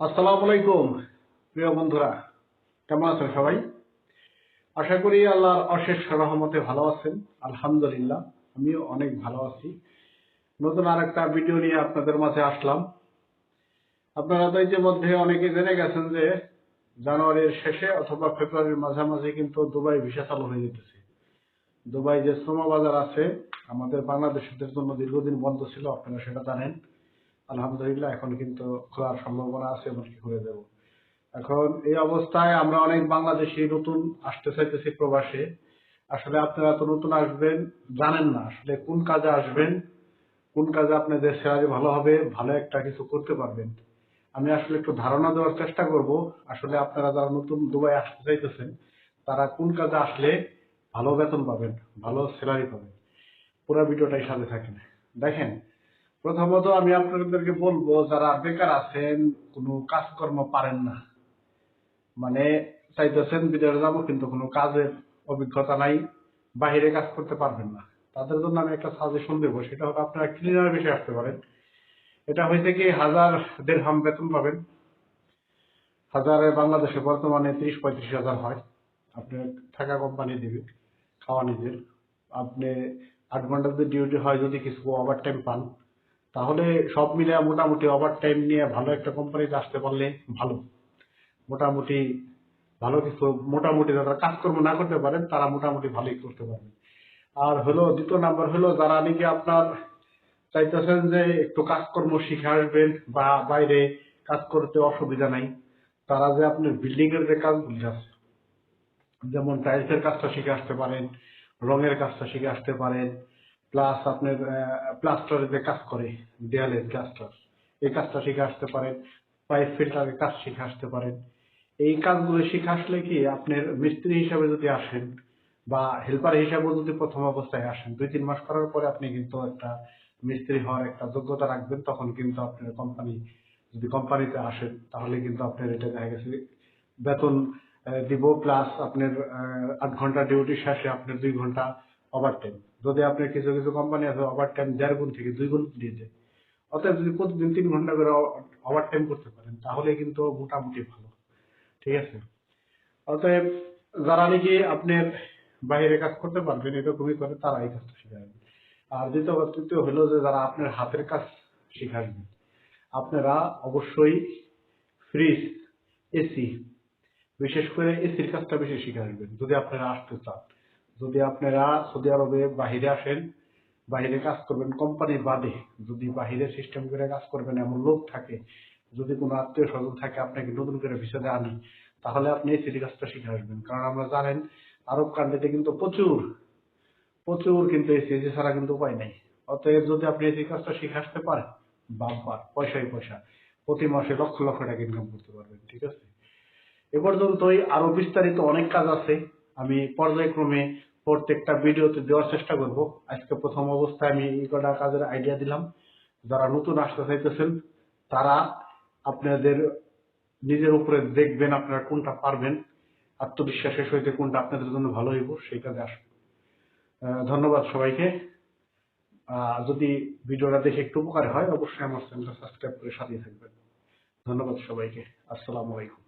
আসসালামু আলাইকুম, প্রিয় বন্ধুরা। কেমন আছেন সবাই? আশা করি আল্লাহর অশেষ রহমতে ভালো আছেন। আলহামদুলিল্লাহ, আমিও অনেক ভালো আছি। নতুন আর একটা ভিডিও নিয়ে আপনাদের মাঝে আসলাম। আপনারা তো ইতিমধ্যে অনেকে জেনে গেছেন যে জানুয়ারির শেষে অথবা ফেব্রুয়ারির মাঝামাঝি কিন্তু দুবাই ভিসা চালু হয়ে যেতেছে। দুবাই যে শ্রম বাজার আছে, আমাদের বাংলাদেশিদের জন্য দীর্ঘদিন বন্ধ ছিল, আপনারা সেটা জানেন। আলহামদুলিল্লাহ, এখন কিন্তু খোলার সম্ভাবনা আছে, এমনকি খুলে দেব এখন এই অবস্থায় আমরা অনেক বাংলাদেশি নতুন আসতে চাইতেছি প্রবাসে। আসলে আপনারা তো নতুন আসবেন, জানেন না আসলে কোন কাজে আসবেন, কোন কাজে আপনাদের স্যালারি ভালো হবে, ভালো একটা কিছু করতে পারবেন। আমি আসলে একটু ধারণা দেওয়ার চেষ্টা করব, আসলে আপনারা যারা নতুন দুবাই আসতে চাইতেছেন, তারা কোন কাজে আসলে ভালো বেতন পাবেন, ভালো স্যালারি পাবেন। পুরো ভিডিওটাই সাথে থাকেন। দেখেন প্রথমত আমি আপনাদেরকে বলব, যারা বেকার আছেন, কোনো কাজকর্ম পারেন না। মানে চাইতেছেন বিদেশে যাব, কিন্তু কোনো কাজের অভিজ্ঞতা নাই, বাইরে কাজ করতে পারবেন না। তাদের জন্য আমি একটা সাজেশন দেবো, সেটা হলো আপনারা ক্লিনার বিষয়ে আসতে পারেন। এটা হয়েছে কি, হাজার দেড় হাম বেতন পাবেন। হাজারে বাংলাদেশে বর্তমানে ত্রিশ পঁয়ত্রিশ হাজার হয়। আপনি থাকা কোম্পানি দিবে, খাওয়া নিজের। আপনি আট ঘণ্টা যদি ডিউটি হয়, যদি কিছু ওভার টাইম পান তাহলে সব মিলে মোটামুটি ওভার টাইম নিয়ে ভালো একটা কোম্পানিতে আসতে পারলে ভালো। মোটামুটি ভালো কিছু, মোটামুটি যারা কাজকর্ম না করতে পারেন, তারা মোটামুটি ভালোই করতে পারবেন। আর হলো, দ্বিতীয় নাম্বার হলো, যারা নাকি আপনার চাইতেছেন যে একটু কাজকর্ম শিখে আসবেন বা বাইরে কাজ করতে অসুবিধা নাই, তারা যে আপনার বিল্ডিং এর যে কাজগুলি আছে, যেমন টাইলসের কাজটা শিখে আসতে পারেন, রঙের কাজটা শিখে আসতে পারেন প্লাস আপনার প্লাস্টারের যে কাজ করে, দেয়ালের প্লাস্টার এই কাজটা শিখে আসতে পারেন। পাইপ ফিল্টারের কাজ শিখে আসতে পারেন। এই কাজগুলো শিখে আসলে কি, আপনার মিস্ত্রি হিসাবে যদি আসেন বা হেল্পার হিসাবে যদি প্রথম অবস্থায় আসেন, দুই তিন মাস করার পরে আপনি কিন্তু একটা মিস্ত্রি হওয়ার একটা যোগ্যতা রাখবেন, তখন কিন্তু আপনার কোম্পানি যদি কোম্পানিতে আসেন, তাহলে কিন্তু আপনার এটা দেখা গেছে বেতন দিব প্লাস আপনার আট ঘণ্টা ডিউটি শেষে আপনার দুই ঘণ্টা ওভার টাইম যদি আপনার কিছু কিছু কোম্পানি আছে ওভার টাইম দেড় গুণ থেকে দুই গুণ দিয়ে দেয়। অতএব যদি প্রতিদিন তিন ঘণ্টা করে ওভার টাইম করতে পারেন, তাহলে কিন্তু মোটামুটি ভালো। ঠিক আছে? অতএব যারা নাকি আপনার বাইরে কাজ করতে পারবেন, এরকমই করে তারা এই কাজটা শিখাবেন আর দ্বিতীয় তৃতীয় হলো যে যারা আপনার হাতের কাজ শিখাবেন আপনারা অবশ্যই ফ্রিজ এসি বিশেষ করে এসির কাজটা বেশি শিখে যদি আপনারা আসতে চান। যদি আপনারা সৌদি আরবে বাহিরে আসেন, বাহিরে কাজ করবেন কোম্পানি বাদে, যদি বাহিরে সিস্টেম করে কাজ করবেন, এমন লোক থাকে, যদি কোনো আত্মীয় স্বজন থাকে আপনাকে নতুন করে ভিসাতে আনি, তাহলে আপনি এসির কাজটা শিখে আসবেন। কারণ আমরা জানেন, আরব কান্ট্রিতে কিন্তু প্রচুর প্রচুর কিন্তু এসি এসি ছাড়া কিন্তু উপায় নেই। অতএব যদি আপনি এসি কাজটা শিখে আসতে পারেন বাম্পার পয়সাই পয়সা, প্রতি মাসে লক্ষ লক্ষ টাকা ইনকাম করতে পারবেন, ঠিক আছে? এ পর্যন্তই আরও বিস্তারিত অনেক কাজ আছে, আমি পর্যায়ক্রমে প্রত্যেকটা ভিডিওতে দেওয়ার চেষ্টা করব। আজকে প্রথম অবস্থায় আমি এই কটা কাজের আইডিয়া দিলাম। যারা নতুন আসতে চাইতেছেন, তারা আপনাদের নিজের উপরে দেখবেন আপনারা কোনটা পারবেন। আত্মবিশ্বাসের সহিত কোনটা আপনাদের জন্য ভালো হইব, সেই কাজে আসবেন ধন্যবাদ সবাইকে। যদি ভিডিওটা দেখে একটু উপকার হয়, অবশ্যই আমার চ্যানেলটা সাবস্ক্রাইব করে সাথে থাকবেন। ধন্যবাদ সবাইকে। আসসালামু আলাইকুম।